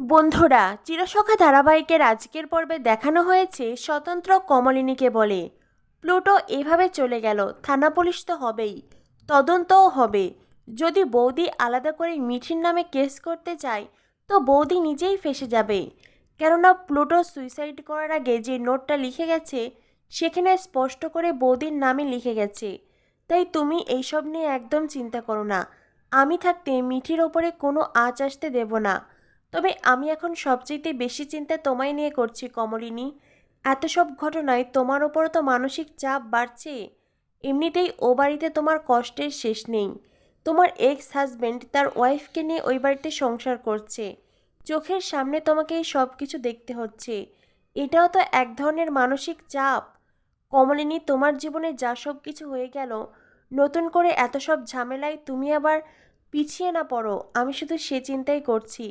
বন্ধুরা, চিরসখা ধারাবাহিকের আজকের পর্বে দেখানো হয়েছে স্বতন্ত্র কমলিনীকে বলে। প্লুটো এভাবে চলে গেল, থানা পুলিশ তো হবেই, তদন্তও হবে। যদি বৌদি আলাদা করে মিঠির নামে কেস করতে চায়, তো বৌদি নিজেই ফেসে যাবে। কেননা প্লুটো সুইসাইড করার আগে যে নোটটা লিখে গেছে, সেখানে স্পষ্ট করে বৌদির নামে লিখে গেছে। তাই তুমি এইসব নিয়ে একদম চিন্তা করো না। আমি থাকতে মিঠির ওপরে কোনো আঁচ আসতে দেব না। তবে আমি এখন সবচেয়ে বেশি চিন্তা তোমায় নিয়ে করছি, কমলিনী। এত সব ঘটনায় তোমার ওপর তো মানসিক চাপ বাড়ছে। এমনিতেই ও বাড়িতে তোমার কষ্টের শেষ নেই। তোমার এক্স হাজব্যান্ড তার ওয়াইফকে নিয়ে ওই বাড়িতে সংসার করছে। চোখের সামনে তোমাকে এই সব কিছু দেখতে হচ্ছে। এটাও তো এক ধরনের মানসিক চাপ। কমলিনী, তোমার জীবনে যা সব কিছু হয়ে গেল, নতুন করে এত সব ঝামেলায় তুমি আবার পিছিয়ে না পড়ো। আমি শুধু সে চিন্তাই করছি।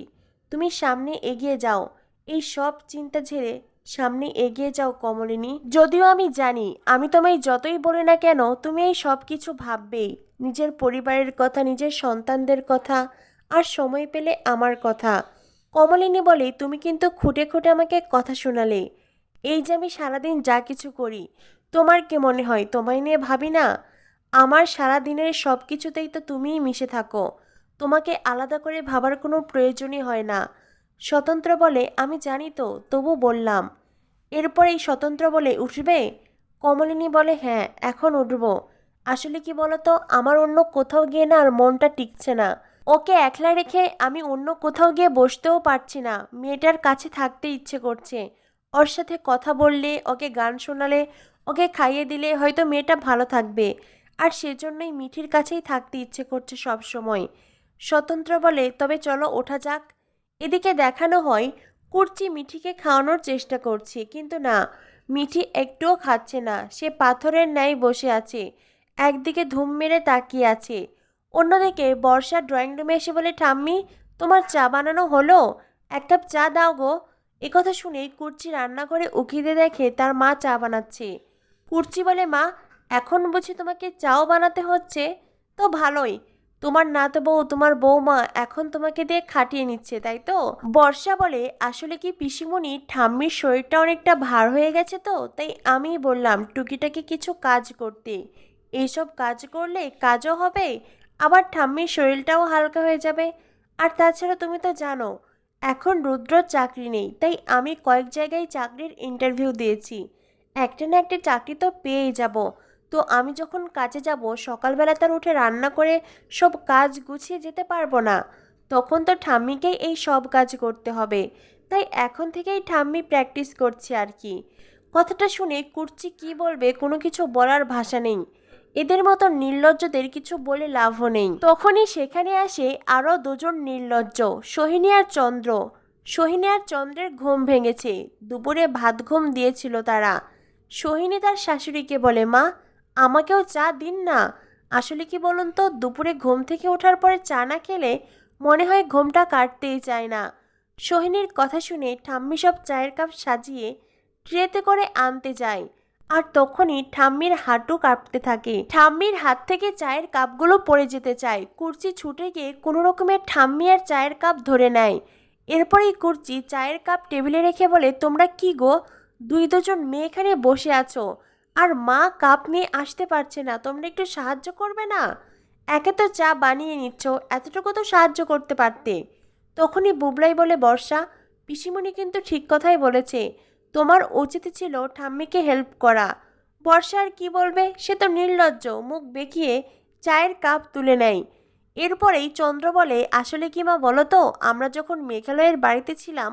তুমি সামনে এগিয়ে যাও। এই সব চিন্তা ঝেড়ে সামনে এগিয়ে যাও কমলিনী। যদিও আমি জানি, আমি তোমায় যতই বলি না কেন, তুমি এই সব কিছু ভাববেই। নিজের পরিবারের কথা, নিজের সন্তানদের কথা আর সময় পেলে আমার কথা। কমলিনী বলে, তুমি কিন্তু খুঁটে খুঁটে আমাকে কথা শোনালে। এই যে আমি সারাদিন যা কিছু করি, তোমার কে মনে হয়? তোমায় নিয়ে ভাবি না? আমার সারা দিনের সব কিছুতেই তো তুমিই মিশে থাকো। তোমাকে আলাদা করে ভাবার কোনো প্রয়োজনই হয় না। স্বতন্ত্র বলে, আমি জানি তো, তবু বললাম। এরপর এই স্বতন্ত্র বলে, উঠবে? কমলিনী বলে হ্যাঁ এখন উঠব। আসলে কি বলতো, আমার অন্য কোথাও গিয়ে না আর মনটা টিকছে না। ওকে একলা রেখে আমি অন্য কোথাও গিয়ে বসতেও পারছি না। মেয়েটার কাছে থাকতে ইচ্ছে করছে। ওর সাথে কথা বললে, ওকে গান শোনালে, ওকে খাইয়ে দিলে হয়তো মেয়েটা ভালো থাকবে। আর সেজন্যই মিঠির কাছেই থাকতে ইচ্ছে করছে সব সময় স্বতন্ত্র বলে, তবে চলো ওঠা যাক। এদিকে দেখানো হয়, কুর্চি মিঠিকে খাওয়ানোর চেষ্টা করছে, কিন্তু না, মিঠি একটুও খাচ্ছে না, সে পাথরের ন্যায় বসে আছে, একদিকে ধুম মেরে তাকিয়ে আছে। অন্যদিকে বর্ষা ড্রয়িং রুমে এসে বলে, ঠাম্মি, তোমার চা বানানো হলো? এক কাপ চা দাও গো। একথা শুনে কুর্চি রান্নাঘরে উকিদে দেখে তার মা চা বানাচ্ছে। কুর্চি বলে, মা, এখন বুঝি তোমাকে চাও বানাতে হচ্ছে? তো ভালোই। তোমার নাত বউ তোমার বৌমা এখন তোমাকে দিয়ে খাটিয়ে নিচ্ছে, তাই তো? বর্ষা বলে, আসলে কি পিসিমণি, ঠাম্মির শরীরটা অনেকটা ভার হয়ে গেছে তো? তাই আমি বললাম, টুকিটাকি কিছু কাজ করতে। এইসব কাজ করলে কাজও হবে, আবার ঠাম্মির শরীরটাও হালকা হয়ে যাবে। আর তাছাড়া তুমি তো জানো, এখন রুদ্রর চাকরি নেই, তাই আমি কয়েক জায়গায় চাকরির ইন্টারভিউ দিয়েছি। একটা না একটা চাকরি তো পেয়েই যাব। তো আমি যখন কাজে যাব, সকালবেলা তার উঠে রান্না করে সব কাজ গুছিয়ে যেতে পারব না। তখন তো ঠাম্মিকেই এই সব কাজ করতে হবে। তাই এখন থেকেই ঠাম্মি প্র্যাকটিস করছে আর কি। কথাটা শুনে কুর্চি কি বলবে কোনো কিছু বলার ভাষা নেই। এদের মতো নির্লজ্জদের কিছু বলে লাভও নেই। তখনই সেখানে আসে আরও দুজন নির্লজ্জ, সোহিনী আর চন্দ্র। সোহিনী আর চন্দ্রের ঘুম ভেঙেছে। দুপুরে ভাত ঘুম দিয়েছিল তারা। সোহিনী তার শাশুড়িকে বলে, মা আমাকেও চা দিন না। আসলে কি বলুন তো দুপুরে ঘুম থেকে ওঠার পরে চা না খেলে মনে হয় ঘুমটা কাটতেই চায় না। সোহিনীর কথা শুনে ঠাম্মি সব চায়ের কাপ সাজিয়ে ট্রেতে করে আনতে যায় আর তখনই ঠাম্মির হাঁটু কাঁপতে থাকে। ঠাম্মির হাত থেকে চায়ের কাপগুলো পড়ে যেতে চায়। কুর্চি ছুটে গিয়ে কোনো রকমের ঠাম্মি আর চায়ের কাপ ধরে নেয়। এরপরেই কুর্চি চায়ের কাপ টেবিলে রেখে বলে, তোমরা কি গো? দুই দুজন মেয়ে এখানে বসে আছো। আর মা কাপ নিয়ে আসতে পারছে না। তোমরা একটু সাহায্য করবে না? একে তো চা বানিয়ে নিচ্ছ, এতটুকু তো সাহায্য করতে পারতে। তখনই বুবলাই বলে, বর্ষা, পিসিমণি কিন্তু ঠিক কথাই বলেছে। তোমার উচিত ছিল ঠাম্মিকে হেল্প করা। বর্ষা আর কি বলবে? সে তো নির্লজ্জ। মুখ বেঁকিয়ে চায়ের কাপ তুলে নেয়। এরপরেই চন্দ্র বলে, আসলে কি মা বলো তো, আমরা যখন মেঘালয়ের বাড়িতে ছিলাম,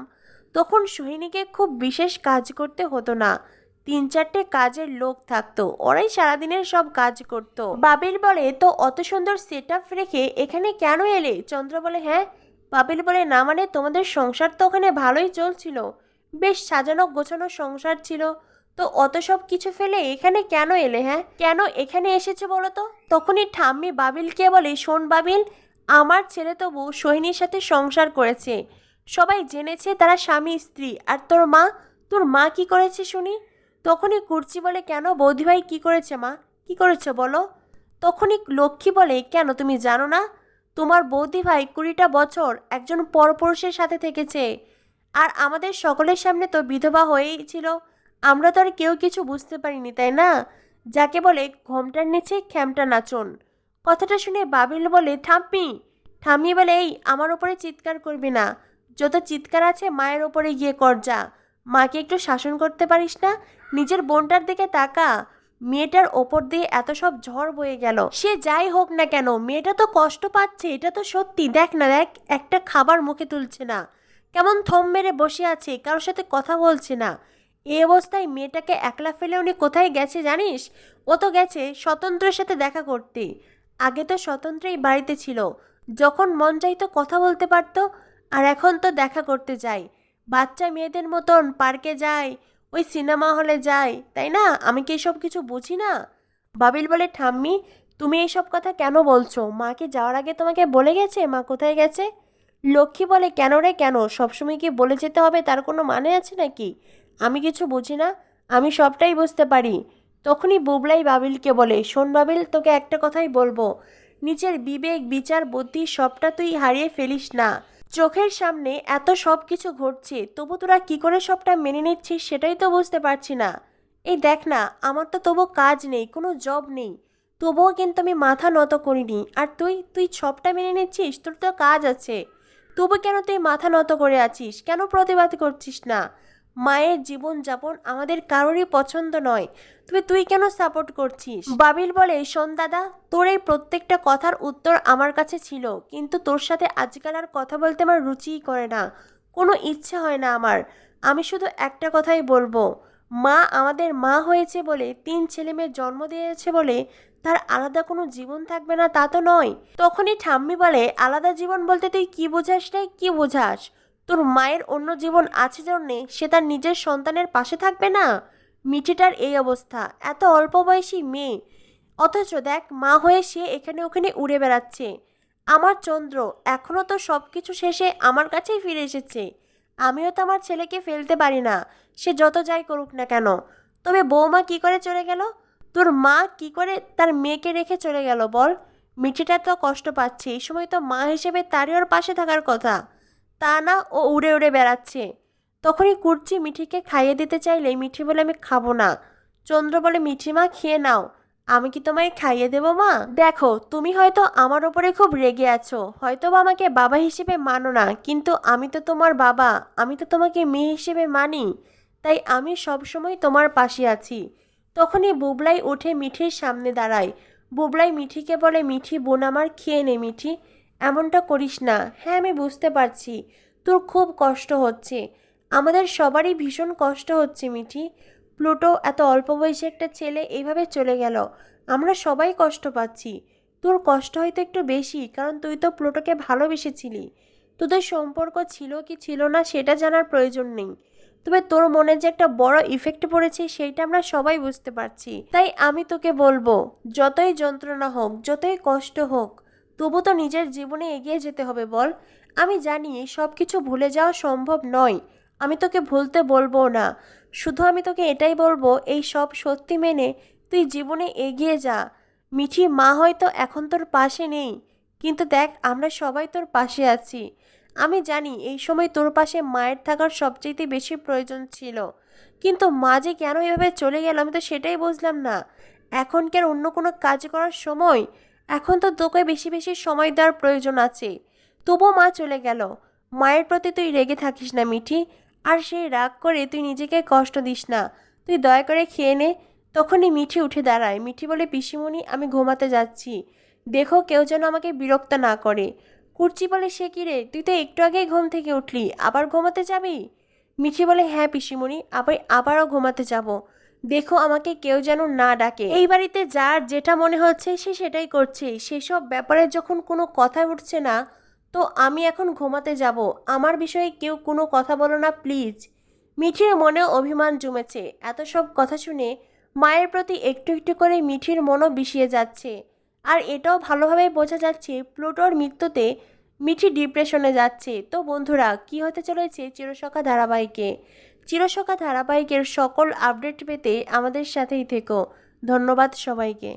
তখন সোহিনীকে খুব বিশেষ কাজ করতে হতো না। তিন চারটে কাজের লোক থাকতো। ওরাই সারাদিনের সব কাজ করতো। বাবিল বলে, তো অত সুন্দর সেট রেখে এখানে কেন এলে? চন্দ্র বলে হ্যাঁ বাবিল বলে, না মানে তোমাদের সংসার তো ওখানে ভালোই চলছিল। বেশ সাজানো গোছানো সংসার ছিল। তো অত সব কিছু ফেলে এখানে কেন এলে হ্যাঁ? কেন এখানে এসেছে বলো তো? তখনই ঠাম্মি বাবিলকে বলে, শোন বাবিল, আমার ছেলে তবু সোহিনীর সাথে সংসার করেছে। সবাই জেনেছে তারা স্বামী স্ত্রী। আর তোর মা? তোর মা কি করেছে শুনি? তখনই কুর্চি বলে, কেন বৌদিভাই কি করেছে মা? কি করেছে বলো? তখনই লক্ষ্মী বলে, কেন তুমি জানো না? তোমার বৌদিভাই কুড়িটা বছর একজন পরপুরুষের সাথে থেকেছে। আর আমাদের সকলের সামনে তো বিধবা হয়েই ছিল। আমরা তো আর কেউ কিছু বুঝতে পারিনি, তাই না? যাকে বলে, ঘোমটার নিচে খ্যামটা নাচন। কথাটা শুনে বাবিল বলে ঠাম্মি ঠাম্মি বলে, এই, আমার ওপরে চিৎকার করবি না। যত চিৎকার আছে, মায়ের ওপরে গিয়ে কর যা। মাকে একটু শাসন করতে পারিস না? নিজের বোনটার দিকে তাকা। মেয়েটার ওপর দিয়ে এত সব ঝড় বয়ে গেল। সে যাই হোক না কেন, মেয়েটা তো কষ্ট পাচ্ছে, এটা তো সত্যি। দেখ না, দেখ, একটা খাবার মুখে তুলছে না। কেমন থম মেরে বসে আছে, কারোর সাথে কথা বলছে না। এই অবস্থায় মেয়েটাকে একলা ফেলে উনি কোথায় গেছে জানিস? ও তো গেছে স্বতন্ত্রের সাথে দেখা করতে। আগে তো স্বতন্ত্রই বাড়িতে ছিল। যখন মন চাইতো কথা বলতে পারতো, আর এখন তো দেখা করতে যায় বাচ্চা মেয়েদের মতন পার্কে যায়, ওই সিনেমা হলে যায়, তাই না? আমি কি এসব কিছু বুঝি না? বাবিল বলে, ঠাম্মি, তুমি এইসব কথা কেন বলছো? মাকে যাওয়ার আগে তোমাকে বলে গেছে? মা কোথায় গেছে? লক্ষ্মী বলে, কেন রে, কেন? সবসময় কি বলে যেতে হবে? তার কোনো মানে আছে নাকি? আমি কিছু বুঝি না। আমি সবটাই বুঝতে পারি। তখনই বুবলাই বাবিলকে বলে, শোন বাবিল, তোকে একটা কথাই বলব। নিজের বিবেক, বিচার, বুদ্ধি সবটা তুই হারিয়ে ফেলিস না। চোখের সামনে এত সব কিছু ঘটছে, তবু তোরা কি করে সবটা মেনে নিচ্ছিস সেটাই তো বুঝতে পারছি না। এই দেখ না, আমার তো তবু কাজ নেই, কোনো জব নেই। তবুও কিন্তু আমি মাথা নত করিনি। আর তুই তুই সবটা মেনে নিচ্ছিস? তোর তো কাজ আছে। তবু কেন তুই মাথা নত করে আছিস? কেন প্রতিবাদ করছিস না? মায়ের জীবনযাপন আমাদের কারোরই পছন্দ নয়। তবে তুই কেন সাপোর্ট করছিস? বাবিল বলে, শোন দাদা, তোর এই প্রত্যেকটা কথার উত্তর আমার কাছে ছিল। কিন্তু তোর সাথে আজকাল আর কথা বলতে আমার রুচিই করে না। কোনো ইচ্ছে হয় না আমার। আমি শুধু একটা কথাই বলব। মা আমাদের মা হয়েছে বলে, তিন ছেলে মেয়ের জন্ম দিয়েছে বলে তার আলাদা কোনো জীবন থাকবে না তা তো নয়। তখনই ঠাম্মি বলে, আলাদা জীবন বলতে তুই কি বোঝাস রে? কি বোঝাস? তোর মায়ের অন্য জীবন আছে জন্যে সে তার নিজের সন্তানের পাশে থাকবে না? মিঠিটার এই অবস্থা। এত অল্প বয়সী মেয়ে। অথচ দেখ, মা হয়ে সে এখানে ওখানে উড়ে বেড়াচ্ছে। আমার চন্দ্র এখনও তো সব কিছু শেষে আমার কাছেই ফিরে এসেছে। আমিও তো আমার ছেলেকে ফেলতে পারি না। সে যত যাই করুক না কেন। তবে বৌমা কি করে চলে গেল? তোর মা কি করে তার মেয়েকে রেখে চলে গেল বল? মিঠিটা তো কষ্ট পাচ্ছে। এই সময় তো মা হিসেবে তারই ওর পাশে থাকার কথা। তা না ও উড়ে উড়ে বেড়াচ্ছে। তখনই কুর্চি মিঠিকে খাইয়ে দিতে চাইলে, মিঠি বলে আমি খাব না। চন্দ্র বলে মিঠি মা খেয়ে নাও। আমি কি তোমায় খাইয়ে দেবো, মা? দেখো, তুমি হয়তো আমার ওপরে খুব রেগে আছো। হয়তো বা আমাকে বাবা হিসেবে মানো না, কিন্তু আমি তো তোমার বাবা। আমি তো তোমাকে মেয়ে হিসেবে মানি। তাই আমি সবসময় তোমার পাশে আছি। তখনই বুবলাই উঠে মিঠির সামনে দাঁড়ায়। বুবলাই মিঠিকে বলে, মিঠি, বোন আমার, খেয়ে নে, মিঠি। এমনটা করিস না। হ্যাঁ আমি বুঝতে পারছি। তোর খুব কষ্ট হচ্ছে। আমাদের সবারই ভীষণ কষ্ট হচ্ছে, মিঠি। প্লুটো, এত অল্প বয়সে একটা ছেলে এইভাবে চলে গেল। আমরা সবাই কষ্ট পাচ্ছি। তোর কষ্ট হয়তো একটু বেশি, কারণ তুই তো প্লুটোকে ভালোবেসেছিলি। তোদের সম্পর্ক ছিল কি ছিল না সেটা জানার প্রয়োজন নেই। তবে তোর মনে যে একটা বড় ইফেক্ট পড়েছে সেইটা আমরা সবাই বুঝতে পারছি। তাই আমি তোকে বলব, যতই যন্ত্রণা হোক, যতই কষ্ট হোক তবু তো নিজের জীবনে এগিয়ে যেতে হবে, বল। আমি জানি সব কিছু ভুলে যাওয়া সম্ভব নয়। আমি তোকে ভুলতে বলব না। শুধু আমি তোকে এটাই বলব, এই সব সত্যি মেনে তুই জীবনে এগিয়ে যা। মিঠি, মা হয়তো এখন তোর পাশে নেই। কিন্তু দেখ, আমরা সবাই তোর পাশে আছি। আমি জানি এই সময় তোর পাশে মায়ের থাকার সবচেয়ে বেশি প্রয়োজন ছিল। কিন্তু মা যে কেন এভাবে চলে গেল আমি তো সেটাই বুঝলাম না। এখন কি আর অন্য কোনো কাজ করার সময়? এখন তো তোকে বেশি বেশি সময় দেওয়ার প্রয়োজন আছে। তবুও মা চলে গেল। মায়ের প্রতি তুই রেগে থাকিস না, মিঠি। আর সেই রাগ করে তুই নিজেকে কষ্ট দিস না। তুই দয়া করে খেয়ে নে। তখনই মিঠি উঠে দাঁড়ায়। মিঠি বলে, পিসিমণি, আমি ঘুমাতে যাচ্ছি। দেখো কেউ যেন আমাকে বিরক্ত না করে। কুর্চি বলে, সে কি রে? তুই তো একটু আগেই ঘুম থেকে উঠলি। আবার ঘুমাতে যাবি? মিঠি বলে হ্যাঁ পিসিমণি। আবার, আবারও ঘুমাতে যাব। দেখো আমাকে কেউ যেন না ডাকে। এই বাড়িতে যার যেটা মনে হচ্ছে সে সেটাই করছে। সেসব ব্যাপারে যখন কোনো কথা উঠছে না, তো আমি এখন ঘুমাতে যাব। আমার বিষয়ে কেউ কোনো কথা বলো না, প্লিজ। মিঠির মনে অভিমান জমেছে। এত সব কথা শুনে মায়ের প্রতি একটু একটু করে মিঠির মনও বিষিয়ে যাচ্ছে। আর এটাও ভালোভাবে বোঝা যাচ্ছে প্লুটোর মৃত্যুতে মিঠি ডিপ্রেশনে যাচ্ছে। তো বন্ধুরা, কি হতে চলেছে চিরসখা ধারাবাহিকে? চিরসখা ধারাবাহিকের সকল আপডেট পেতে আমাদের সাথেই থেকো। ধন্যবাদ সবাইকে।